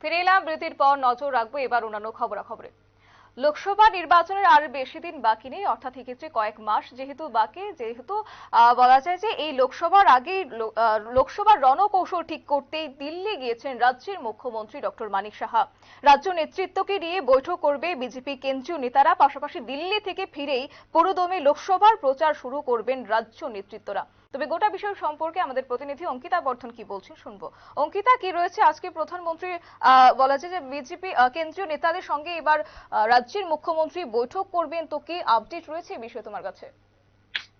ফিরে এলাম, বিরতির পর নজর রাখব এবার অন্যান্য খবরাখবরে। লোকসভা নির্বাচনের আর বেশি দিন বাকি নেই, অর্থাৎ এক্ষেত্রে কয়েক মাস যেহেতু বাকি, যেহেতু বলা যায় যে এই লোকসভার আগে লোকসভার রণকৌশল ঠিক করতেই দিল্লি গিয়েছেন রাজ্যের মুখ্যমন্ত্রী ডক্টর মানিক সাহা। রাজ্য নেতৃত্বকে নিয়ে বৈঠক করবে বিজেপি কেন্দ্রীয় নেতারা, পাশাপাশি দিল্লি থেকে ফিরেই পুরোদমে লোকসভার প্রচার শুরু করবেন রাজ্য নেতৃত্বরা। তবে গোটা বিষয় সম্পর্কে আমাদের প্রতিনিধি অঙ্কিতা বর্ধন কি বলছেন শুনব। অঙ্কিতা, কি রয়েছে? আজকে প্রধানমন্ত্রী বলা যায় যে বিজেপি কেন্দ্রীয় নেতাদের সঙ্গে এবার রাজ্যের মুখ্যমন্ত্রী বৈঠক করবেন। তো কি আপডেট রয়েছে এই বিষয়ে তোমার কাছে?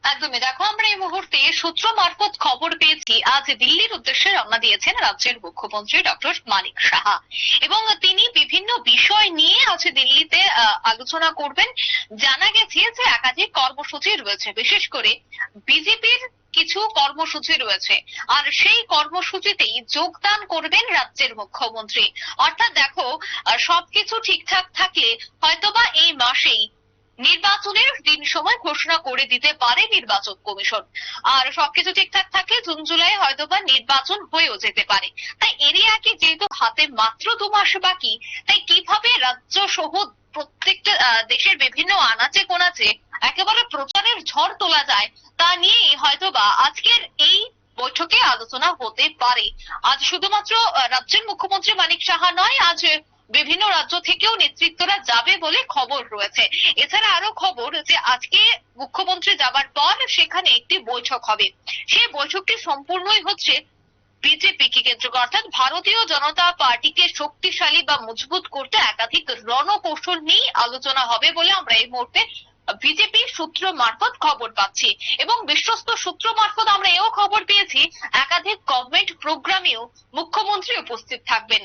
একদমই। দেখো, আমরা এই মুহূর্তে সূত্র মারফত খবর পেয়েছি, আজ দিল্লির উদ্দেশ্যে রওনা দিয়েছেন রাজ্যের মুখ্যমন্ত্রী ডক্টর মানিক সাহা। এবং তিনি বিভিন্ন বিষয় নিয়ে আজ দিল্লিতে আলোচনা করবেন। জানা গেছে যে একাধিক কর্মসূচি রয়েছে, বিশেষ করে বিজেপির কিছু কর্মসূচি রয়েছে। আর সেই কর্মসূচিতেই যোগদান করবেন রাজ্যের মুখ্যমন্ত্রী। অর্থাৎ দেখো সবকিছু ঠিকঠাক থাকলে হয়তোবা এই মাসেই নির্বাচনের দিন সময় ঘোষণা করে দিতে পারে নির্বাচন কমিশন। আর সবকিছু ঠিকঠাক থাকলে জুন, জুলাই হয়তোবা নির্বাচন হয়েও যেতে পারে। তাই এরই আগে যেহেতু হাতে মাত্র দু মাস বাকি, তাই কীভাবে রাজ্য সহ প্রত্যেকটা দেশের বিভিন্ন আনাচে কোনাচে একেবারে প্রচারের ঝড় তোলা যায়, তা নিয়েই হয়তোবা আজকের এই বৈঠকে আলোচনা হতে পারে। আজ শুধুমাত্র রাজ্যের মুখ্যমন্ত্রী মানিক সাহা নয়, আজ বিভিন্ন রাজ্য থেকেও নেতৃত্বরা যাবে বলে খবর রয়েছে। এছাড়া আরও খবর যে আজকে মুখ্যমন্ত্রী যাবার পর সেখানে একটি বৈঠক হবে। সেই বৈঠকটি সম্পূর্ণই হচ্ছে বিজেপি কে কেন্দ্র করে। অর্থাৎ ভারতীয় জনতা পার্টিকে শক্তিশালী বা মজবুত করতে একাধিক রণকৌশল নিয়ে আলোচনা হবে বলে আমরা এই মুহূর্তে বিজেপি সূত্র মারফত খবর পাচ্ছি। এবং বিশ্বস্ত সূত্র মারফত আমরা এও খবর পেয়েছি, একাধিক গভর্নমেন্ট প্রোগ্রামেও মুখ্যমন্ত্রী উপস্থিত থাকবেন।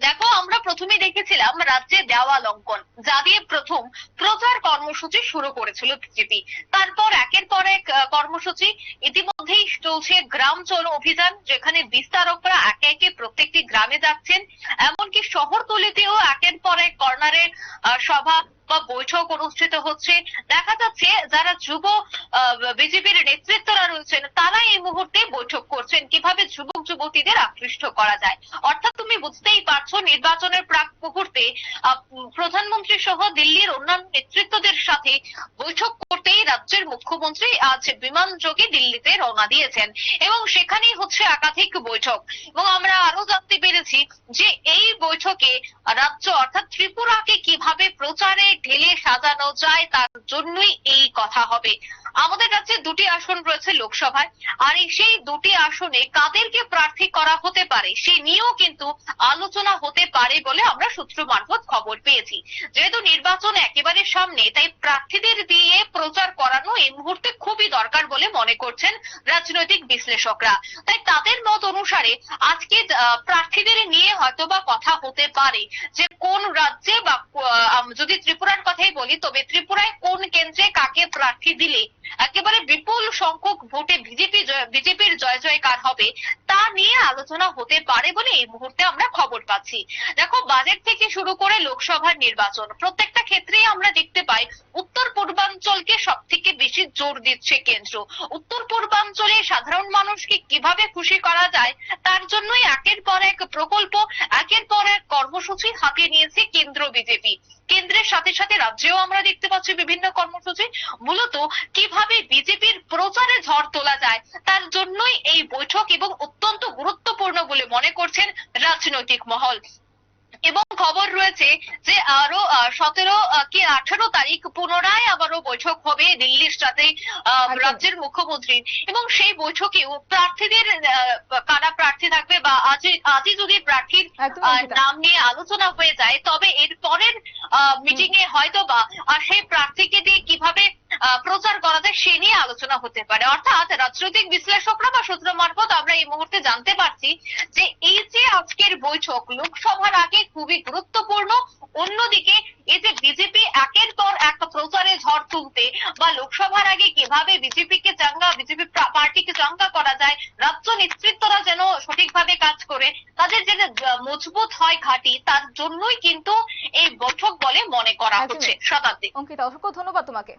দেখো আমরা প্রথমে দেখেছিলাম রাজ্যে দেওয়াল অঙ্কন যা দিয়ে প্রথম প্রচার কর্মসূচি শুরু করেছিল বিজেপি। তারপর একের পর এক কর্মসূচি। ইতিমধ্যেই চলছে গ্রাম চলো অভিযান যেখানে বিস্তারকরা একে একে প্রত্যেকটি গ্রামে যাচ্ছেন। এমনকি শহরতলিতেও একের পর এক কর্নারের আহ, সভা বা বৈঠক অনুষ্ঠিত হচ্ছে। দেখা যাচ্ছে যারা যুব বিজেপির নেতৃত্বরা রয়েছেন তারা এই মুহূর্তে বৈঠক কীভাবে যুবক যুবতীদের আকৃষ্ট করা যায়। অর্থাৎ তুমি বুঝতেই পারছ, নির্বাচনের প্রাক মুহূর্তে প্রধানমন্ত্রী সহ দিল্লির অন্যান্য নেতৃত্বদের সাথে বৈঠক রাজ্যের মুখ্যমন্ত্রী আজ বিমান যোগে দিল্লিতে রওনা দিয়েছেন এবং সেখানেই হচ্ছে একাধিক বৈঠক। এবং আমরা আরও জানতে পেরেছি যে এই বৈঠকে রাজ্য অর্থাৎ ত্রিপুরাকে কীভাবে প্রচারে, ঢেলে সাজানো যায় তার জন্যই এই কথা হবে। আমাদের কাছে দুটি আসন রয়েছে লোকসভায়। আর সেই দুটি আসনে কাদেরকে প্রার্থী করা হতে পারে সে নিয়েও কিন্তু আলোচনা হতে পারে বলে আমরা সূত্র মারফত খবর পেয়েছি। যেহেতু নির্বাচন একেবারে সামনে, তাই প্রার্থীদের দিয়ে প্রচার করানো এই মুহূর্তে খুবই দরকার বলে মনে করছেন রাজনৈতিক বিশ্লেষকরা। তাই তাদের মত অনুসারে আজকে প্রার্থীদের নিয়ে হয়তোবা কথা হতে পারে যে কোন রাজ্যে বা যদি ত্রিপুরার কথাই বলি, তবে ত্রিপুরায় কোন কেন্দ্রে কাকে প্রার্থী দিলে? একেবারে বিপুল সংখ্যক ভোটে বিজেপি বিজেপির জয় জয়কার হবে তা নিয়ে আলোচনা হতে পারে বলে এই মুহূর্তে আমরা খবর পাচ্ছি। দেখো বাজেট থেকে শুরু করে লোকসভার নির্বাচন, প্রত্যেকটা ক্ষেত্রেই আমরা দেখতে পাই উত্তর পূর্বাঞ্চলকে সব থেকে বেশি জোর দিচ্ছে কেন্দ্র। উত্তর পূর্বাঞ্চলে সাধারণ মানুষকে কীভাবে খুশি করা যায়, তার জন্যই একের পর এক প্রকল্প, একের পর এক কর্মসূচি হাতে নিয়েছে কেন্দ্র বিজেপি। কেন্দ্রের সাথে সাথে রাজ্যেও আমরা দেখতে পাচ্ছি বিভিন্ন কর্মসূচি। মূলত কীভাবে বিজেপির প্রচারে ঝড় তোলা যায় জন্যই এই বৈঠক এবং অত্যন্ত গুরুত্বপূর্ণ বলে মনে করছেন রাজনৈতিক মহল এবং খবর রয়েছে যে আরও সতেরো কি আঠারো তারিখ পুনরায় আবারও বৈঠক হবে দিল্লির সাথে রাজ্যের মুখ্যমন্ত্রী এবং সেই বৈঠকেও প্রার্থীদের কারা প্রার্থী থাকবে বা আজই আজই যদি প্রার্থীর অঙ্কিতা। নাম নিয়ে আলোচনা হয়ে যায় তবে এর পরের মিটিং এ হয়তো বা সেই প্রার্থীকে দিয়ে কীভাবে প্রচার সে নিয়ে আলোচনা হতে পারে। অর্থাৎ রাজনৈতিক বিশ্লেষকরা বা সূত্র মারফত আমরা এই মুহূর্তে জানতে পারছি যে এই যে আজকের বৈঠক লোকসভার আগে খুবই গুরুত্বপূর্ণ অন্যদিকে এই যে বিজেপি একের পর এক প্রচারে ঝড় তুলতে বা লোকসভার আগে কীভাবে বিজেপিকে চাঙ্গা বিজেপি পার্টিকে চাঙ্গা করা যায় রাজ্য নেতৃত্বরা যেন সঠিকভাবে কাজ করে তাদের যেন মজবুত হয় ঘাঁটি তার জন্যই কিন্তু এই বৈঠক বলে মনে করা হচ্ছে। শতাব্দী। অঙ্কিতা অসংখ্য ধন্যবাদ তোমাকে।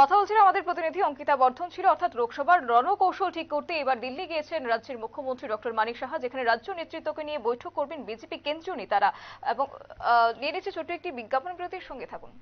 কথা হচ্ছিল আমাদের প্রতিনিধি অঙ্কিতা বর্ধন ছিল, অর্থাৎ লোকসভার রণকৌশল ঠিক করতে এবার দিল্লি গিয়েছেন রাজ্যের মুখ্যমন্ত্রী ডক্টর মানিক সাহা, যেখানে রাজ্য নেতৃত্বকে নিয়ে বৈঠক করবেন বিজেপি কেন্দ্রীয় নেতারা। এবং নিয়ে নিচ্ছে ছোট্ট একটি বিজ্ঞাপন বিরতির সঙ্গে থাকুন।